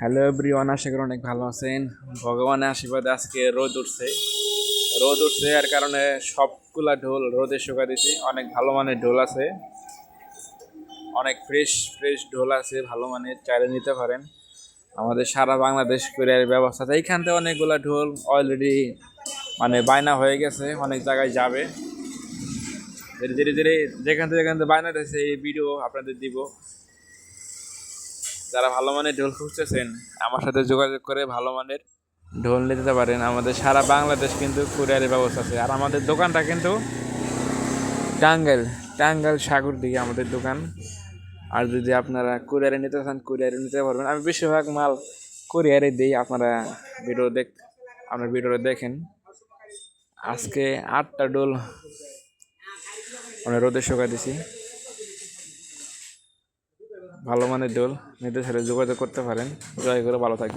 Hello everyone আশা করি অনেক ভালো আছেন। ভগবানের আশীর্বাদে আজকে রোদ উঠছে। রোদ উঠছে এর কারণে সবগুলা ঢোল রোদে শুকা দিছি অনেক ভালো মানের ঢোল আছে। অনেক ফ্রেশ ফ্রেশ ঢোল আছে, ভালো মানের, চাইলে নিতে পারেন। আমাদের সারা বাংলাদেশ কুরিয়ার ব্যবস্থা। এইখান থেকে অনেকগুলা ঢোল অলরেডি মানে বায়না হয়ে গেছে, অনেক জায়গায় যাবে। ধীরে ধীরে ধীরে যেখান থেকে যেখান থেকে বায়না দিয়েছে এই ভিডিও আপনাদের দিব। যারা ভালো মানের ঢোল খুঁজতেছেন, আমার সাথে যোগাযোগ করে ভালো মানের ঢোল নিতে পারেন। আমাদের সারা বাংলাদেশ কিন্তু কুরিয়ারের ব্যবস্থা আছে। আর আমাদের দোকানটা কিন্তু টাঙ্গাইল টাঙ্গাইল সাগর দিকে আমাদের দোকান। আর যদি আপনারা কুরিয়ারে নিতে চান, কুরিয়ারে নিতে পারবেন। আমি বেশিরভাগ মাল কুরিয়ারে দিই, আপনারা ভিডিও দেখ আপনার ভিডিওটা দেখেন। আজকে আটটা ডোল আমরা রোদে শুকা দিছি ভালো মানের দোল। নির্দেশ যোগাযোগ করতে পারেন। জয় করে ভালো থাকবেন।